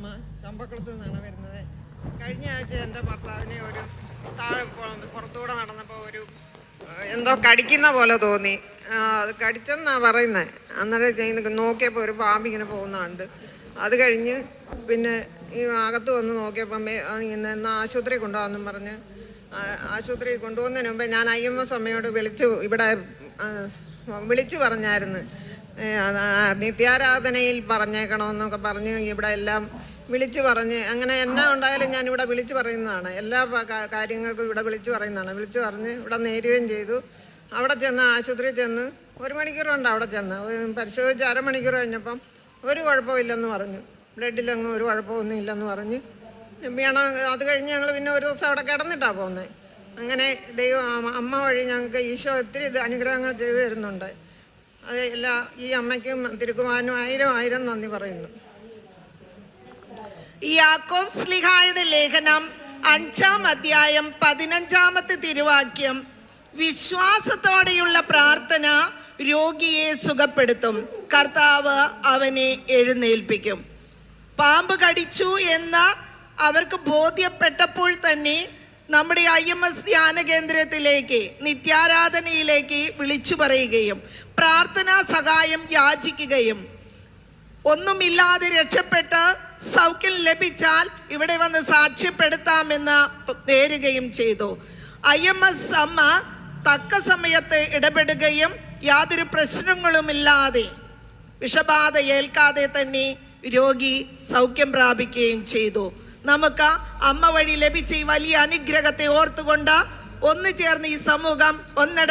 ഐസമ്മ ചമ്പക്കുളത്ത് നിന്നാണ് വരുന്നത്. കഴിഞ്ഞ ആഴ്ച എന്റെ ഭർത്താവിനെ ഒരു താഴെ പുറത്തുകൂടെ നടന്നപ്പോൾ ഒരു എന്തോ കടിക്കുന്ന പോലെ തോന്നി. അത് കടിച്ചെന്നാ പറയുന്നത് അന്നേരം നോക്കിയപ്പോൾ ഒരു പാമ്പ് ഇങ്ങനെ പോകുന്നുണ്ട് അത് കഴിഞ്ഞ് പിന്നെ ഈ അകത്ത് വന്ന് നോക്കിയപ്പം ഇങ്ങനെ എന്നാൽ ആശുപത്രി കൊണ്ടുപോകാമെന്നും പറഞ്ഞ് ആശുപത്രി കൊണ്ടുപോകുന്നതിന് മുമ്പേ ഞാൻ ഐ എം എസ് അമ്മയോട് വിളിച്ചു ഇവിടെ വിളിച്ചു പറഞ്ഞായിരുന്നു. നിത്യാരാധനയിൽ പറഞ്ഞേക്കണമെന്നൊക്കെ പറഞ്ഞ്. ഇവിടെ എല്ലാം വിളിച്ചു പറഞ്ഞ് അങ്ങനെ എന്നാ ഉണ്ടായാലും ഞാൻ ഇവിടെ വിളിച്ചു പറയുന്നതാണ്. എല്ലാ കാര്യങ്ങൾക്കും ഇവിടെ വിളിച്ചു പറയുന്നതാണ്. വിളിച്ചു പറഞ്ഞ് ഇവിടെ നേരുകയും ചെയ്തു. അവിടെ ചെന്ന് ആശുപത്രിയിൽ ചെന്ന് ഒരു മണിക്കൂറുണ്ട് അവിടെ ചെന്ന്. പരിശോധിച്ച് അരമണിക്കൂർ കഴിഞ്ഞപ്പം ഒരു കുഴപ്പമില്ലെന്ന് പറഞ്ഞു. ബ്ലഡിലൊന്നും ഒരു കുഴപ്പമൊന്നും ഇല്ലെന്ന് പറഞ്ഞ്. വേണം അത് കഴിഞ്ഞ് ഞങ്ങൾ പിന്നെ ഒരു ദിവസം അവിടെ കിടന്നിട്ടാണ് പോകുന്നത് അങ്ങനെ ദൈവം അമ്മ- വഴി ഞങ്ങൾക്ക് ഈശോ ഒത്തിരി അനുഗ്രഹങ്ങൾ ചെയ്തു തരുന്നുണ്ട്. അത് എല്ലാ ഈ അമ്മയ്ക്കും തിരുക്കുമാരനും ആയിരം ആയിരം നന്ദി പറയുന്നു. യാക്കോബ് സ്ലിഹായുടെ ലേഖനം അഞ്ചാം അധ്യായം പതിനഞ്ചാമത്തെ തിരുവാക്യം. വിശ്വാസത്തോടെയുള്ള പ്രാർത്ഥന രോഗിയെ സുഖപ്പെടുത്തും. കർത്താവ് അവനെ എഴുന്നേൽപ്പിക്കും. പാമ്പ് കടിച്ചു എന്ന അവർക്ക് ബോധ്യപ്പെട്ടപ്പോൾ തന്നെ നമ്മുടെ ഐ എം എസ് ധ്യാന കേന്ദ്രത്തിലേക്ക് നിത്യാരാധനയിലേക്ക് വിളിച്ചു പറയുകയും പ്രാർത്ഥനാ സഹായം യാചിക്കുകയും ഒന്നുമില്ലാതെ രക്ഷപ്പെട്ട് സൗഖ്യം ലഭിച്ചാൽ ഇവിടെ വന്ന് സാക്ഷ്യപ്പെടുത്താമെന്ന് നേരുകയും ചെയ്തു. ഐ എം എസ് അമ്മ തക്ക സമയത്ത് ഇടപെടുകയും യാതൊരു പ്രശ്നങ്ങളുമില്ലാതെ വിഷബാധ ഏൽക്കാതെ തന്നെ രോഗി സൗഖ്യം പ്രാപിക്കുകയും ചെയ്തു. നമുക്ക് അമ്മ വഴി ലഭിച്ച ഈ വലിയ അനുഗ്രഹത്തെ ഓർത്തുകൊണ്ട് ഒന്നു ചേർന്ന് ഈ സമൂഹം ഒന്നട